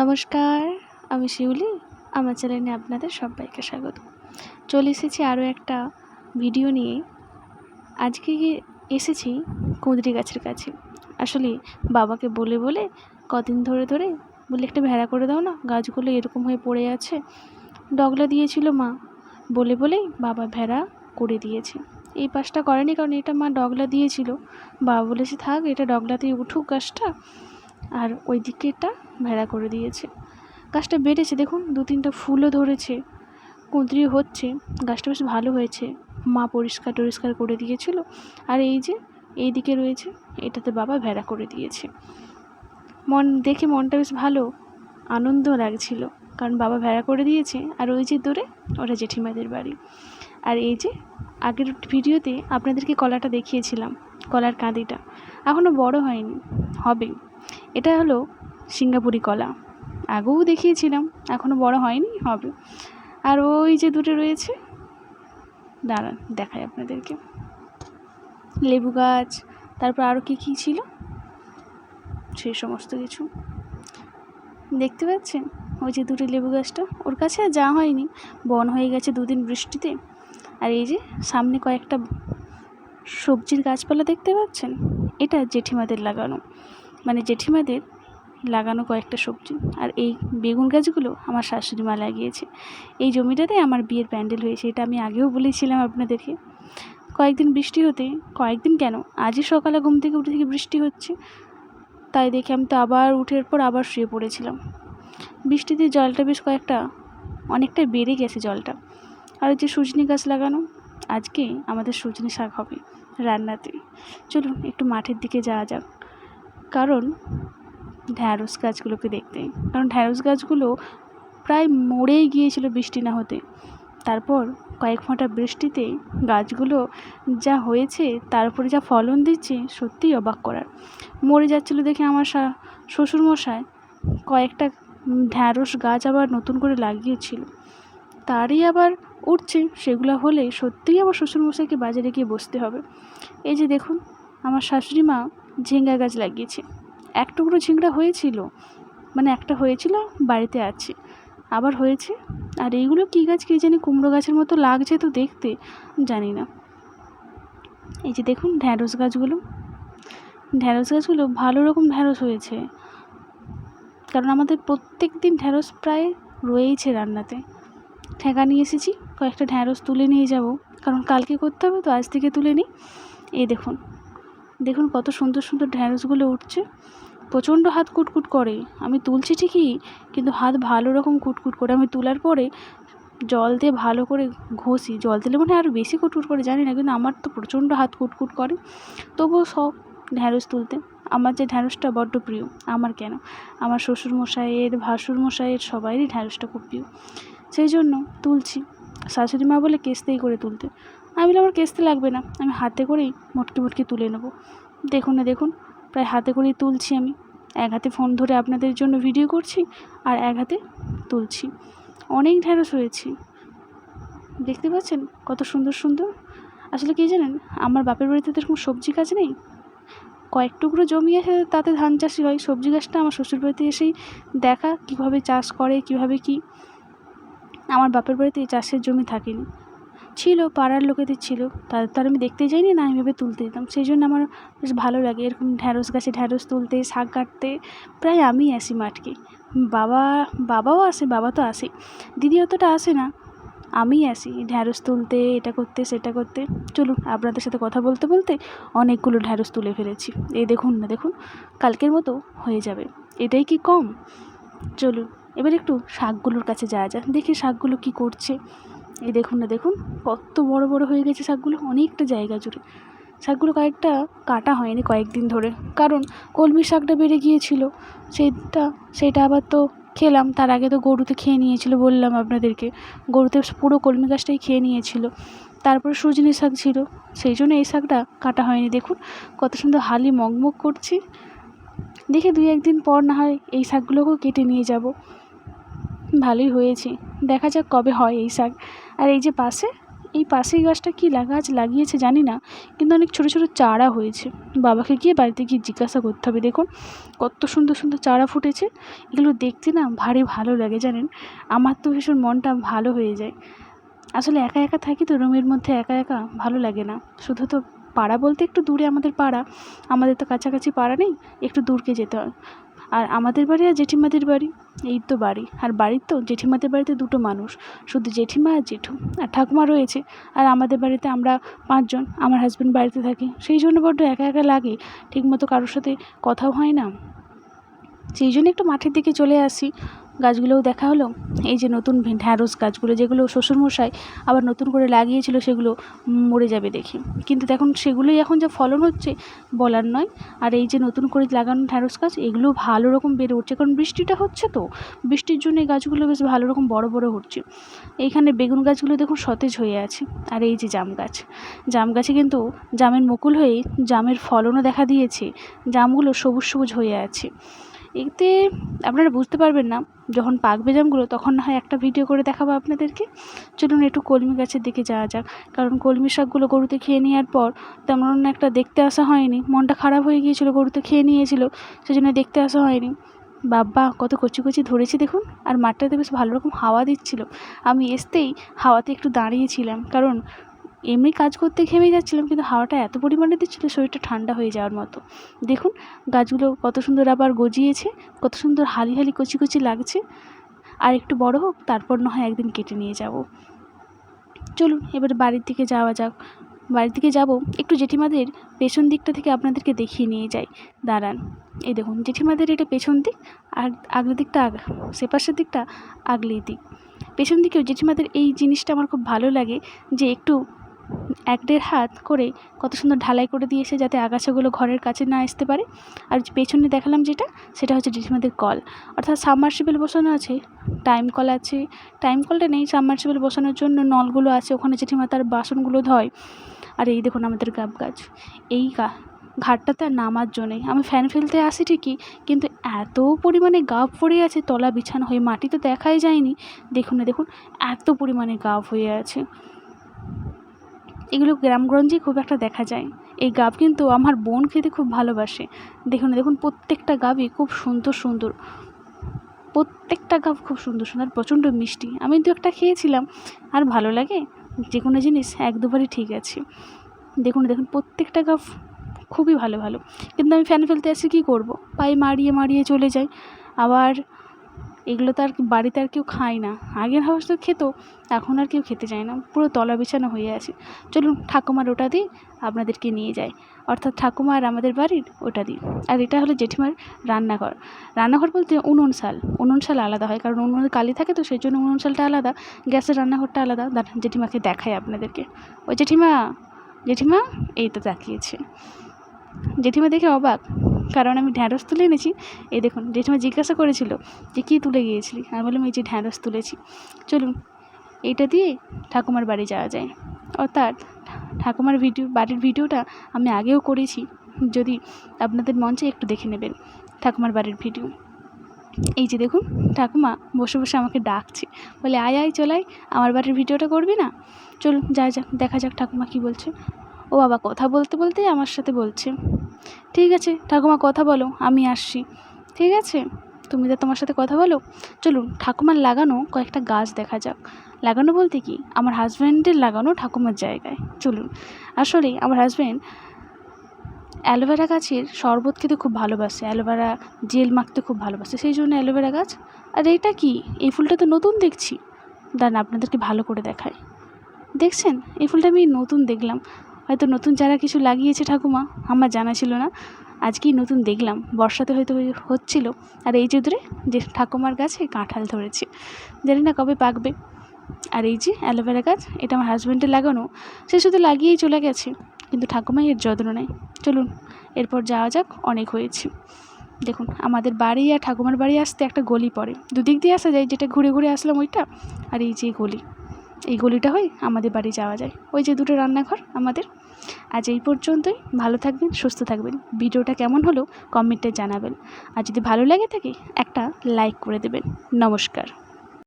নমস্কার, আমি শিউলি। আমার চ্যানেলে আপনাদের সবাইকে স্বাগত। চলে এসেছি আরও একটা ভিডিও নিয়ে। আজকে এসেছি কুঁদরি গাছের কাছে। আসলে বাবাকে বলে বলে কদিন ধরে ধরে বলে, একটা ভেড়া করে দাও না, গাছগুলো এরকম হয়ে পড়ে আছে। ডগলা দিয়েছিল মা। বলে বলেই বাবা ভেড়া করে দিয়েছে। এই পাশটা করেনি কারণ এটা মা ডগলা দিয়েছিল। বাবা বলেছে, থাক, এটা ডগলাতেই উঠুক গাছটা। আর ওই দিকেরটা ভেড়া করে দিয়েছে। গাছটা বেড়েছে, দেখুন দু তিনটা ফুলও ধরেছে কুঁদরি হচ্ছে, গাছটা বেশ ভালো হয়েছে। মা পরিষ্কার টরিষ্কার করে দিয়েছিল। আর এই যে, এই দিকে রয়েছে, এটাতে বাবা ভেড়া করে দিয়েছে। মন, দেখে মনটা বেশ ভালো, আনন্দ লাগছিল, কারণ বাবা ভেড়া করে দিয়েছে, আর ওই যে দূরে, ওটা জেঠিমাদের বাড়ি। আর এই যে, আগের ভিডিওতে আপনাদেরকে কলাটা দেখিয়েছিলাম, কলার কাঁদিটা। এখনও বড় হয়নি, হবে। এটা হলো সিঙ্গাপুরি কলা। আগেও দেখিয়েছিলাম এখনও বড় হয়নি, হবে। আর ওই যে দুটো রয়েছে, দাঁড়ান, দেখাই আপনাদেরকে। লেবু গাছ, তারপর আরও কী কী ছিল? সেই সমস্ত কিছু। দেখতে পাচ্ছেন? ওই যে দুটো লেবু গাছটা, ওর কাছে আর যাওয়া হয়নি। বন হয়ে গেছে দুদিন বৃষ্টিতে। আর এই যে সামনে কয়েকটা সবজির গাছপালা দেখতে পাচ্ছেন? এটা জেঠিমাদের লাগানো। মানে জেঠিমাদের লাগানো কয়েকটা সবজি আর এই বেগুন গাছগুলো আমার শাশুড়ি মা লাগিয়েছে। এই জমিটাতে আমার বিয়ের প্যান্ডেল হয়েছে, এটা আমি আগেও বলেছিলাম আপনাদেরকে। কয়েকদিন বৃষ্টি হতে, কয়েকদিন কেন? আজই সকালে ঘুম থেকে উঠে থেকে বৃষ্টি হচ্ছে। তাই দেখে আমি তো আবার উঠের পর আবার শুয়ে পড়েছিলাম। বৃষ্টিতে জলটা বেশ কয়েকটা, অনেকটাই বেড়ে গেছে জলটা। আর যে সজনি গাছ লাগানো, আজকে আমাদের সজনে শাক হবে রান্নাতে। চলুন একটু মাঠের দিকে যাওয়া যাক। কারণ ঢ্যাঁড়স গাছগুলোকে দেখতে। কারণ ঢ্যাঁড়স গাছগুলো প্রায় মরেই গিয়েছিল বৃষ্টি না হতে। তারপর কয়েক ফোঁটা বৃষ্টিতে গাছগুলো যা হয়েছে তারপরে যা ফলন দিচ্ছে, সত্যিই অবাক করার। মরে যাচ্ছিল দেখে আমার শ্বশুরমশাই কয়েকটা ঢ্যাঁড়স গাছ আবার নতুন করে লাগিয়েছিল। তারই আবার উঠছে, সেগুলো হলে সত্যিই আমার শ্বশুরমশাইকে বাজারে গিয়ে বসতে হবে। এই যে দেখুন, আমার শাশুড়ি মা ঝিঙ্গা গাছ লাগিয়েছে। এক টুকরো ঝিঙ্গা হয়েছিল মানে একটা হয়েছিল, বাড়িতে আছে। আবার হয়েছে। আর এইগুলো কী গাছ কী জানি কুমড়ো গাছের মতো লাগছে তো দেখতে, জানি না। এই যে দেখুন ঢ্যাঁড়স গাছগুলো। ঢ্যাঁড়স গাছগুলো ভালো রকম ঢ্যাঁড়স হয়েছে। কারণ আমাদের প্রত্যেক দিন ঢ্যাঁড়স প্রায় রয়েইছে রান্নাতে। ঠেকা নিয়ে এসেছি, কয়েকটা ঢ্যাঁড়স তুলে নিয়ে যাব। কারণ কালকে করতে হবে তো আজ থেকে তুলে নিই। এই দেখুন। দেখুন কত সুন্দর সুন্দর ঢ্যাঁড়সগুলো উঠছে। প্রচণ্ড হাত কুটকুট করে। আমি তুলছি ঠিকই, কিন্তু হাত ভালো রকম কুটকুট করে। আমি তোলার পরে জল দিয়ে ভালো করে ঘষি। জল দিলে মনে হয় আরও বেশি কুটকুট করে, জানি না, কিন্তু আমার তো প্রচণ্ড হাত কুটকুট করে। তবুও সব ঢ্যাঁড়স তুলতে। আমার যে ঢ্যাঁড়সটা বড্ড প্রিয়, আমার কেন? আমার শ্বশুরমশাইয়ের, ভাসুরমশাইয়ের সবারই ঢ্যাঁড়সটা খুব প্রিয়। সেই জন্য তুলছি। শাশুড়ি মা বলে কেস্তেই করে তুলতে। আমি বলি আমার কেস্তে লাগবে না, আমি হাতে করেই মটকি মটকি তুলে নেব। দেখুন না, দেখুন, প্রায় হাতে করেই তুলছি আমি। এক হাতে ফোন ধরে আপনাদের জন্য ভিডিও করছি আর এক হাতে তুলছি। অনেক ঢ্যাঁড়স হয়েছি দেখতে পাচ্ছেন কত সুন্দর সুন্দর? আসলে কী জানেন, আমার বাপের বাড়িতে তো এরকম সবজি গাছ নেই। কয়েক টুকরো জমি আছে, তাতে ধান চাষই হয়। সবজি গাছটা আমার শ্বশুর বাড়িতে এসেই দেখা কীভাবে চাষ করে, কীভাবে কী। আমার বাপের বাড়িতে এই চাষের জমি থাকেনি। ছিল, পাড়ার লোকেদের ছিল। তাদের তো আর আমি দেখতে যাইনি না, আমি তুলতে যেতাম। সেই জন্য আমার বেশ ভালো লাগে এরকম ঢ্যাঁড়স গাছে ঢ্যাঁড়স তুলতে, শাক কাটতে। প্রায় আমি আসি মাঠকে। বাবা, বাবাও আসে, বাবা তো আসে। দিদি অতটা আসে না আমি আসি। ঢ্যাঁড়স তুলতে, এটা করতে, সেটা করতে। চলুন, আপনাদের সাথে কথা বলতে বলতে অনেকগুলো ঢ্যাঁড়স তুলে ফেলেছি। এই দেখুন না, দেখুন, কালকের মতো হয়ে যাবে। এটাই কি কম? চলুন, এবার একটু শাকগুলোর কাছে যাওয়া যাক। দেখি শাকগুলো কী করছে। এই দেখুন না, দেখুন, কত বড় বড় হয়ে গেছে শাকগুলো, অনেকটা জায়গা জুড়ে। শাকগুলো কয়েকটা কাটা হয়নি কয়েকদিন ধরে, কারণ কলমি শাকটা বেড়ে গিয়েছিল। সেইটা সেটা আবার তো খেলাম, তার আগে তো গরুতে খেয়ে নিয়েছিল বললাম আপনাদেরকে। গরুতে পুরো কলমি গাছটাই খেয়ে নিয়েছিল। তারপরে সজনে শাক ছিল, সেই জন্য এই শাকটা কাটা হয়নি। দেখুন, কত সুন্দর হালি মগমগ করছি। দেখে দুই একদিন পর না হয় এই শাকগুলোকেও কেটে নিয়ে যাব। ভালোই হয়েছে। দেখা যাক কবে হয় এই শাক। আর এই যে পাশে, এই পাশেই গাছটা কী গাছ লাগিয়েছে জানি না, কিন্তু অনেক ছোটো ছোটো চারা হয়েছে। বাবাকে গিয়ে বাড়িতে গিয়ে জিজ্ঞাসা করতে হবে। দেখুন, কত সুন্দর সুন্দর চারা ফুটেছে। এগুলো দেখতে না ভারী ভালো লাগে জানেন। আমার তো ভীষণ মনটা ভালো হয়ে যায়। আসলে একা একা থাকি তো রুমের মধ্যে একা একা ভালো লাগে না। শুধু তো পাড়া বলতে একটু দূরে আমাদের পাড়া। আমাদের তো কাছাকাছি পাড়া নেই, একটু দূরকে যেতে হয়। আর আমাদের বাড়ি আর জেঠিমাদের বাড়ি, এই তো বাড়ি। আর বাড়ির তো জেঠিমাদের বাড়িতে দুটো মানুষ, শুধু জেঠিমা আর জেঠু। আর ঠাকুমা রয়েছে, আর আমাদের বাড়িতে আমরা পাঁচজন, আমার হাজব্যান্ড বাড়িতে থাকি। সেই জন্য বড্ড একা একা লাগে, ঠিকমতো কারোর সাথে কথাও হয় না। সেই জন্য একটু মাঠের দিকে চলে আসি। গাছগুলোও দেখা হলো? এই যে নতুন ঢ্যাঁড়স গাছগুলো, যেগুলো শ্বশুরমশাই আবার নতুন করে লাগিয়েছিল, সেগুলো মরে যাবে দেখি। কিন্তু দেখুন সেগুলোই এখন যা ফলন হচ্ছে বলার নয়। আর এই যে নতুন করে লাগানো ঢ্যাঁড়স গাছ, এগুলো ভালো রকম বেড়ে উঠছে। কারণ বৃষ্টিটা হচ্ছে তো। বৃষ্টির জন্য এই গাছগুলো বেশ ভালো রকম বড় বড় হচ্ছে। এইখানে বেগুন গাছগুলো দেখুন সতেজ হয়ে আছে। আর এই যে জাম গাছ, জাম গাছে কিন্তু জামের মুকুল হয়ে জামের ফলনও দেখা দিয়েছে। জামগুলো সবুজ সবুজ হয়ে আছে। এতে আপনারা বুঝতে পারবেন না, যখন পাকবে জামগুলো তখন না হয় একটা ভিডিও করে দেখাবো আপনাদেরকে। চলুন একটু কলমি গাছের দিকে যাওয়া যাক, কারণ কলমি শাকগুলো গরুতে খেয়ে নেওয়ার পর তেমন একটা দেখতে আসা হয়নি, মনটা খারাপ হয়ে গিয়েছিল, গরুতে খেয়ে নিয়েছিল, সেজন্য দেখতে আসা হয়নি। বাব্বা কত কচি কচি ধরেছে দেখুন, আর মাঠটাতে বেশ ভালো রকম হাওয়া দিচ্ছিল। আমি আসতেই হাওয়াতে একটু দাঁড়িয়েছিলাম, কারণ এমনি কাজ করতে ঘেমে যাচ্ছিলাম, কিন্তু হাওয়াটা এত পরিমাণে দিচ্ছিল, শরীরটা ঠান্ডা হয়ে যাওয়ার মতো। দেখুন, গাছগুলো কত সুন্দর আবার গজিয়েছে, কত সুন্দর হালি হালি কচি কচি লাগছে। আর একটু বড় হোক, তারপর না হয় একদিন কেটে নিয়ে যাব। চলুন, এবার বাড়ির দিকে যাওয়া যাক। বাড়ির দিকে যাব, একটু জেঠিমাদের পেছন দিকটা থেকে আপনাদেরকে দেখিয়ে নিয়ে যাই। দাঁড়ান। এই দেখুন, জেঠিমাদের এটা পেছন দিক, আর আগের দিকটা আগ, সে পাশের দিকটা আগলি দিক। পেছন দিকেও জেঠিমাদের এই জিনিসটা আমার খুব ভালো লাগে যে একটু এক দেড় হাত করে কত সুন্দর ঢালাই করে দিয়েছে যাতে আগাছাগুলো ঘরের কাছে না আসতে পারে। আর পেছনে দেখালাম যেটা, সেটা হচ্ছে জেঠিমাদের কল। অর্থাৎ সাবমার্সিবল বসানো আছে টাইম কল আছে। টাইম কলটা নেই সাবমার্সিবল বসানোর জন্য, নলগুলো আছে, ওখানে জেঠিমা তার বাসনগুলো ধয়। আর এই দেখুন আমাদের গাব গাছ। এই গা ঘাটটাতে আর নামার জন্যে। আমি ফ্যান ফেলতে আসি ঠিকই, কিন্তু এত পরিমাণে গাব পড়ে আছে তলা বিছানো হয়ে, মাটি তো দেখাই যায়নি। দেখুন না, দেখুন, এত পরিমাণে গাব হয়ে আছে। এগুলো গ্রামগঞ্জেই খুব একটা দেখা যায়। এই গাব কিন্তু আমার বোন খেতে খুব ভালোবাসে। দেখুন দেখুন, প্রত্যেকটা গাবই খুব সুন্দর সুন্দর। প্রত্যেকটা গাব খুব সুন্দর সুন্দর, প্রচণ্ড মিষ্টি। আমি দু একটা খেয়েছিলাম, আর ভালো লাগে? যে কোনো জিনিস এক দুবারই ঠিক আছে। দেখুন দেখুন, প্রত্যেকটা গাব খুবই ভালো ভালো। কিন্তু আমি ফ্যান ফেলতে আসি কী করব? পায়ে মারিয়ে মারিয়ে চলে যাই। আবার এগুলো তো আর বাড়িতে আর কেউ খায় না। আগের হাউস তো খেত, এখন আর কেউ খেতে চায় না। পুরো তলা বিছানো হয়ে আছে। চলুন ঠাকুমার ওটা দিই, আপনাদেরকে নিয়ে যায় অর্থাৎ ঠাকুমা আর আমাদের বাড়ির ওটা দিই। আর এটা হলো জেঠিমার রান্নাঘর। রান্নাঘর বলতে উনুন শাল। উনুন শাল আলাদা হয়, কারণ উনুনে কালি থাকে তো, সেই জন্য উনুন শালটা আলাদা। গ্যাসের রান্নাঘরটা আলাদা। জেঠিমাকে দেখায় আপনাদেরকে। ওই জেঠিমা জেঠিমা, এই তো তাকিয়েছে। জেঠিমা দেখে অবাক। কারণ আমি ঢ্যাঁড়স তুলে এনেছি। এই দেখুন, জেঠিমা জিজ্ঞাসা করেছিল যে কী তুলে গিয়েছিলি? আমি বললাম, এই যে ঢ্যাঁড়স তুলেছি। চলুন, এইটা দিয়ে ঠাকুমার বাড়ি যাওয়া যায়। অর্থাৎ ঠাকুমার ভিডিও, বাড়ির ভিডিওটা আমি আগেও করেছি। যদি আপনাদের মঞ্চে একটু দেখে নেবেন ঠাকুমার বাড়ির ভিডিও। এই যে দেখুন, ঠাকুমা বসে বসে আমাকে ডাকছে। বলে, আয় আয় চলাই আমার বাড়ির ভিডিওটা করবি না? চলুন, যা যাক দেখা যাক ঠাকুমা কী বলছে। ও বাবা কথা বলতে বলতেই আমার সাথে বলছে, ঠিক আছে ঠাকুমা কথা বলো, আমি আসছি, ঠিক আছে? তুমি তো তোমার সাথে কথা বলো, চলুন ঠাকুমার লাগানো কয়েকটা গাছ দেখা যাক। লাগানো বলতে কি? আমার হাজব্যান্ডের লাগানো ঠাকুমার জায়গায়। চলুন, আসলে আমার হাজব্যান্ড অ্যালোভেরা গাছের শরবত খেতে খুব ভালোবাসে, অ্যালোভেরা জেল মাখতে খুব ভালোবাসে। সেই জন্য অ্যালোভেরা গাছ। আর এইটা কি? এই ফুলটা তো নতুন দেখছি। দাঁড়ান আপনাদেরকে ভালো করে দেখায় দেখছেন? এই ফুলটা আমি নতুন দেখলাম। হয়তো নতুন চারা কিছু লাগিয়েছে ঠাকুমা, আমার জানা ছিল না। আজকেই নতুন দেখলাম। বর্ষাতে হয়তো হচ্ছিল। আর এই যে যে ঠাকুমার গাছে কাঁঠাল ধরেছে। জানি না কবে পাকবে। আর এই যে অ্যালোভেরা গাছ, এটা আমার হাজব্যান্ডের লাগানো। সে শুধু লাগিয়েই চলে গেছে। কিন্তু ঠাকুমাই এর যত্ন নেয়। চলুন, এরপর যাওয়া যাক, অনেক হয়েছে। দেখুন, আমাদের বাড়ি আর ঠাকুমার বাড়ি আসতে একটা গলি পড়ে। দুদিক দিয়ে আসা যায়, যেটা ঘুরে ঘুরে আসলাম ওইটা। আর এই যে গলি। এই গলিটা হয়ে আমাদের বাড়ি যাওয়া যায়। ওই যে দুটো রান্নাঘর আমাদের। আজ এই পর্যন্তই। ভালো থাকবেন, সুস্থ থাকবেন। ভিডিওটা কেমন হলো কমেন্টে জানাবেন। আর যদি ভালো লাগে থাকে, একটা লাইক করে দেবেন। নমস্কার।